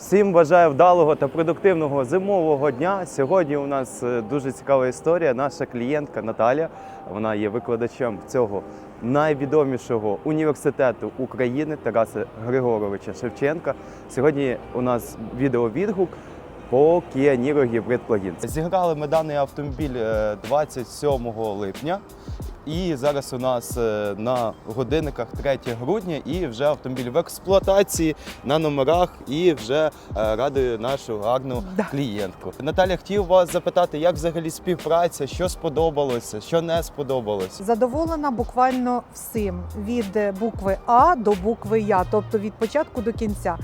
Всім бажаю вдалого та продуктивного зимового дня. Сьогодні у нас е, дуже цікава історія. Наша клієнтка Наталя, вона є викладачем цього найвідомішого університету України Тараса Григоровича Шевченка. Сьогодні у нас відеовідгук по Kia Niro Hybrid Plug-in. Зіграли ми даний автомобіль е, 27 липня. І зараз у нас е, на годинниках 3 грудня і вже автомобіль в експлуатації на номерах і вже е, радує нашу гарну Да. клієнтку. Наталя, хотів вас запитати, як взагалі співпраця, що сподобалося, що не сподобалося. Задоволена буквально всім від букви А до букви Я, тобто від початку до кінця.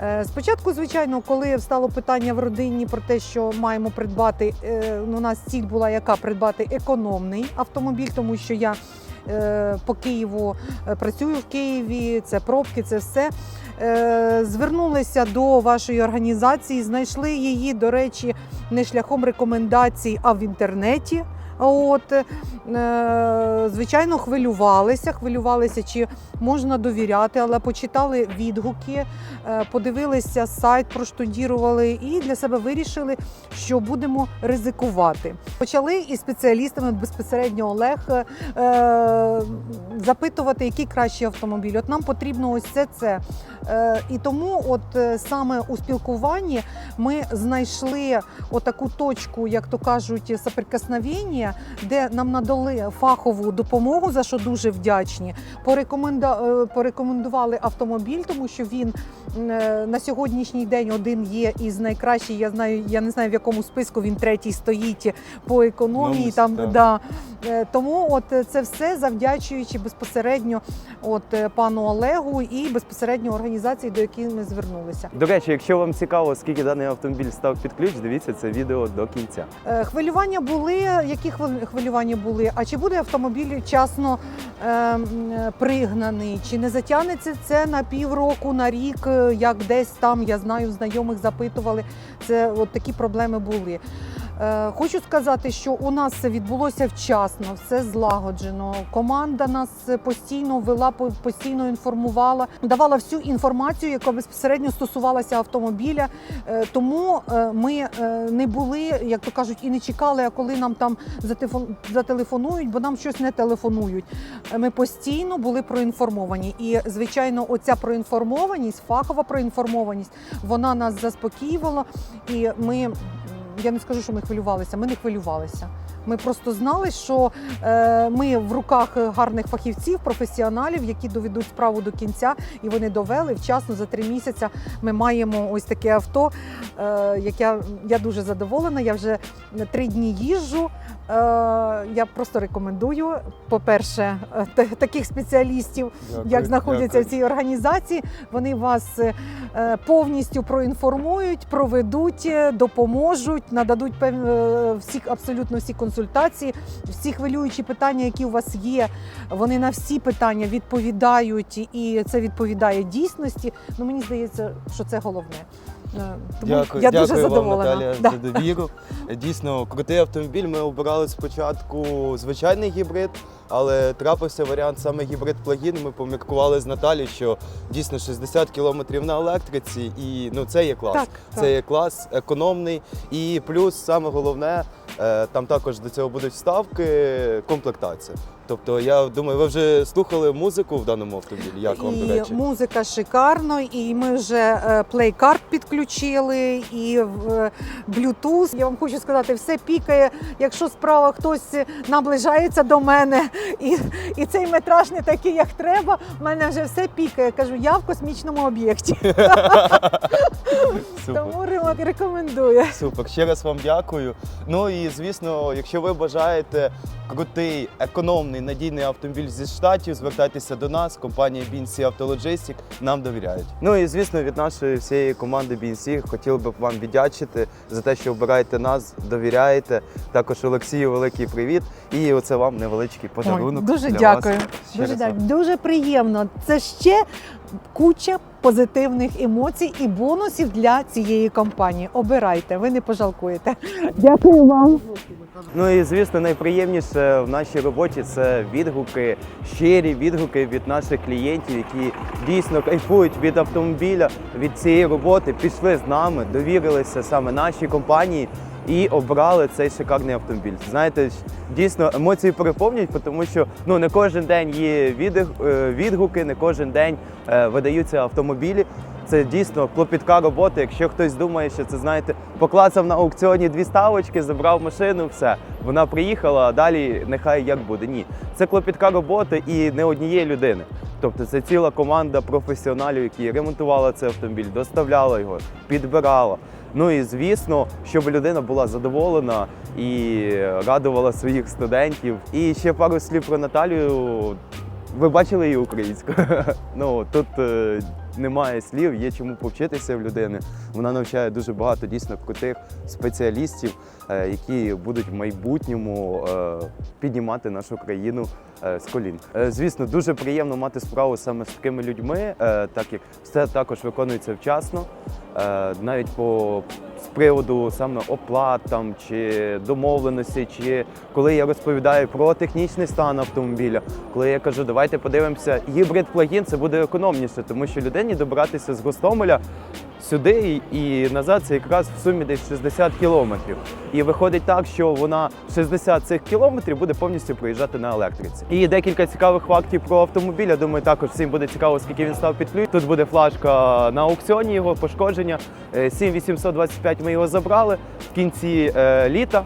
Е, Спочатку, звичайно, коли встало питання в родині про те, що маємо придбати, е, ну, у нас ціль була яка придбати економний автомобіль, тому що я е, по Києву працюю в Києві, це пробки, це все. Звернулися до вашої організації, знайшли її, до речі, не шляхом рекомендацій, а в інтернеті. От, е, звичайно, хвилювалися, хвилювалися, чи можна довіряти, але почитали відгуки, е, подивилися сайт, проштудірували і для себе вирішили, що будемо ризикувати. Почали із спеціалістами безпосередньо Олег е, запитувати, який кращий автомобіль. От нам потрібно ось це це. І тому, от саме у спілкуванні ми знайшли отаку точку, як то кажуть, соприкосновення, де нам надали фахову допомогу, за що дуже вдячні. Е, Порекомендували автомобіль, тому що він е, на сьогоднішній день один є із найкращих. Я знаю, я не знаю в якому списку він третій стоїть по економії. Ну, Там да. Е, Тому от е, це все завдячуючи безпосередньо от е, пану Олегу і безпосередньо організації, до якої ми звернулися. До речі, якщо вам цікаво, скільки даний автомобіль став під ключ, дивіться це відео до кінця. Хвилювання були. Які хвил- хвилювання були? А чи буде автомобіль вчасно е, пригнаний? Чи не затягнеться це на півроку, на рік, як десь там я знаю, знайомих запитували. Це от такі проблеми були. Е, Хочу сказати, що у нас все відбулося вчасно, все злагоджено. Команда нас постійно вела, постійно інформувала, давала всю інформацію, яка безпосередньо стосувалася автомобіля. Е, Тому е, ми не були, як то кажуть, і не чекали, а коли нам там зателефонують, бо нам щось не телефонують. Ми постійно були проінформовані. І, звичайно, оця проінформованість, фахова проінформованість, вона нас заспокоювала. І ми, я не скажу, що ми хвилювалися, ми не хвилювалися. Ми просто знали, що е, ми в руках гарних фахівців, професіоналів, які доведуть справу до кінця, і вони довели вчасно за три місяці. Ми маємо ось таке авто, е, яке я дуже задоволена. Я вже три дні їжджу. Е, я просто рекомендую. По-перше, е, таких спеціалістів, як знаходяться в цій організації, вони вас повністю проінформують, проведуть, допоможуть, нададуть пев- е, всі абсолютно всі консультації, всі хвилюючі питання, які у вас є. Вони на всі питання відповідають, і це відповідає дійсності. Ну мені здається, що це головне. Тому Дякую, я дякую дуже вам, задоволена. Наталя, Да. за довіру. Дійсно, крутий автомобіль. Ми обирали спочатку звичайний гібрид, але трапився варіант саме гібрид плагін. Ми поміркували з Наталі, що дійсно 60 кілометрів на електриці, і ну це є клас. Так, це так. є клас, економний. І плюс саме головне, там також до цього будуть вставки, комплектація. Тобто, я думаю, ви вже слухали музику в даному автомобілі. Як вам до і речі? музика шикарно, і ми вже е, плейкарт підключили, і е, Bluetooth. Я вам хочу сказати, все пікає. Якщо справа хтось наближається до мене, і, і цей метраж не такий, як треба, в мене вже все пікає. Кажу, я в космічному об'єкті. Супер. Тому ремонт рекомендую. Супер, ще раз вам дякую. Ну і звісно, якщо ви бажаєте крутий, економний, надійний автомобіль зі штатів, звертайтеся до нас, компанія BNC Автологистик нам довіряють. Ну і звісно, від нашої всієї команди BNC хотів би вам віддячити за те, що обираєте нас, довіряєте. Також Олексію великий привіт. І оце вам невеличкий подарунок. Ой, дуже для дякую. Вас. Дуже дякую. Дуже приємно. Це ще куча позитивних емоцій і бонусів для цієї компанії. Обирайте, ви не пожалкуєте. Дякую вам. Ну і звісно, найприємніше в нашій роботі це відгуки, щирі відгуки від наших клієнтів, які дійсно кайфують від автомобіля, від цієї роботи, пішли з нами, довірилися саме нашій компанії і обрали цей шикарний автомобіль. Знаєте, дійсно емоції переповнюють, тому що ну не кожен день є е, відгуки, не кожен день е, видаються автомобілі. Це дійсно клопітка робота. Якщо хтось думає, що це знаєте, поклацав на аукціоні дві ставочки, забрав машину, все вона приїхала, а далі нехай як буде. Ні, це клопітка робота і не однієї людини. Тобто це ціла команда професіоналів, які ремонтувала цей автомобіль, доставляла його, підбирала. Ну і звісно, щоб людина була задоволена і радувала своїх студентів. І ще пару слів про Наталію. Ви бачили її українською? ну тут е, немає слів, є чому повчитися в людини. Вона навчає дуже багато дійсно крутих спеціалістів, е, які будуть в майбутньому е, піднімати нашу країну е, з колін. Звісно, дуже приємно мати справу саме з такими людьми, так як все також виконується вчасно, навіть по з приводу саме оплат там чи домовленості, чи коли я розповідаю про технічний стан автомобіля, коли я кажу, давайте подивимося, гібрид плагін це буде економніше, тому що людині добиратися з Гостомеля сюди і назад це якраз в сумі десь 60 кілометрів. І виходить так, що вона 60 цих кілометрів буде повністю проїжджати на електриці. І декілька цікавих фактів про автомобіль. Я думаю, також всім буде цікаво, скільки він став під ключ. Тут буде флажка на аукціоні його пошкодження. Е, 7825 ми його забрали в кінці е, літа.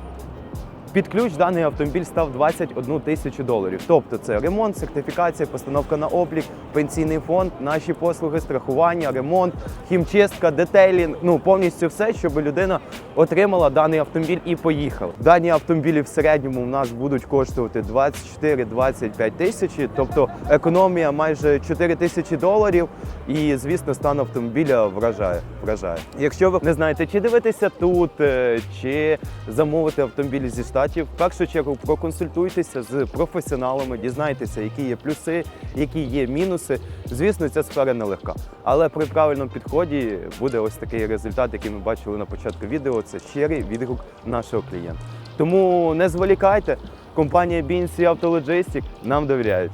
Під ключ даний автомобіль став 21 тисячу доларів. Тобто це ремонт, сертифікація, постановка на облік, пенсійний фонд, наші послуги, страхування, ремонт, хімчистка, детейлінг. Ну повністю все, щоб людина отримала даний автомобіль і поїхала. Дані автомобілі в середньому у нас будуть коштувати 24-25 тисячі, тобто економія майже 4 тисячі доларів. І звісно, стан автомобіля вражає. вражає. Якщо ви не знаєте, чи дивитися тут, е, чи замовити автомобіль зі штатів, в першу чергу проконсультуйтеся з професіоналами, дізнайтеся, які є плюси, які є мінуси. Звісно, ця сфера нелегка. Але при правильному підході буде ось такий результат, який ми бачили на початку відео. Це щирий відгук нашого клієнта. Тому не зволікайте. Компанія BNC Auto Logistic нам довіряють.